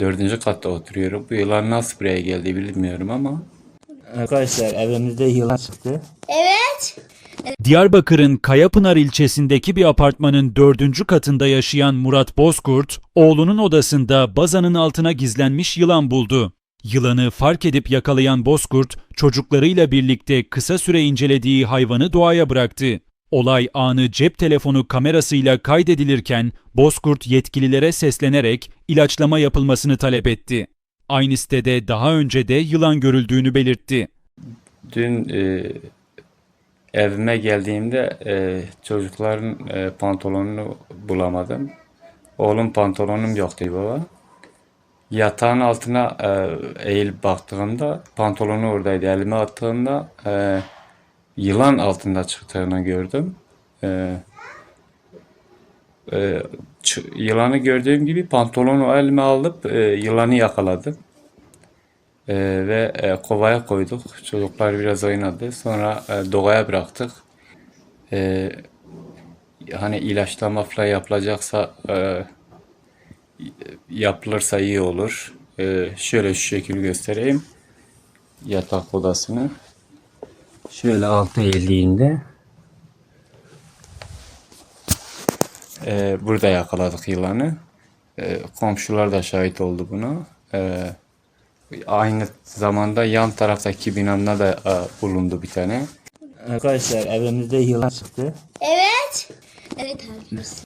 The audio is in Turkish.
Dördüncü katta oturuyorum. Bu yılan nasıl buraya geldi bilmiyorum ama Arkadaşlar evimizde yılan çıktı. Evet. Diyarbakır'ın Kayapınar ilçesindeki bir apartmanın dördüncü katında yaşayan Murat Bozkurt, oğlunun odasında bazanın altına gizlenmiş yılan buldu. Yılanı fark edip yakalayan Bozkurt, çocuklarıyla birlikte kısa süre incelediği hayvanı doğaya bıraktı. Olay anı cep telefonu kamerasıyla kaydedilirken Bozkurt yetkililere seslenerek ilaçlama yapılmasını talep etti. Aynı sitede daha önce de yılan görüldüğünü belirtti. dün e, evime geldiğimde e, çocukların e, pantolonunu bulamadım. Oğlum pantolonum yoktu baba. Yatağın altına e, eğilip baktığımda pantolonu oradaydı. Elime attığımda e, yılan altında çıktığını gördüm. E, e, yılanı gördüğüm gibi pantolonu elime alıp e, yılanı yakaladım. Ee, ve e, kovaya koyduk. Çocuklar biraz oynadı. Sonra e, doğaya bıraktık. Ee, hani ilaçlama falan yapılacaksa e, yapılırsa iyi olur. Ee, şöyle şu şekil göstereyim. Yatak odasını. Şöyle altı eğildiğinde e, burada yakaladık yılanı. E, komşular da şahit oldu buna. E, Aynı zamanda yan taraftaki binamda da e, bulundu bir tane. Arkadaşlar evimizde yılan çıktı. Evet. Evet abi.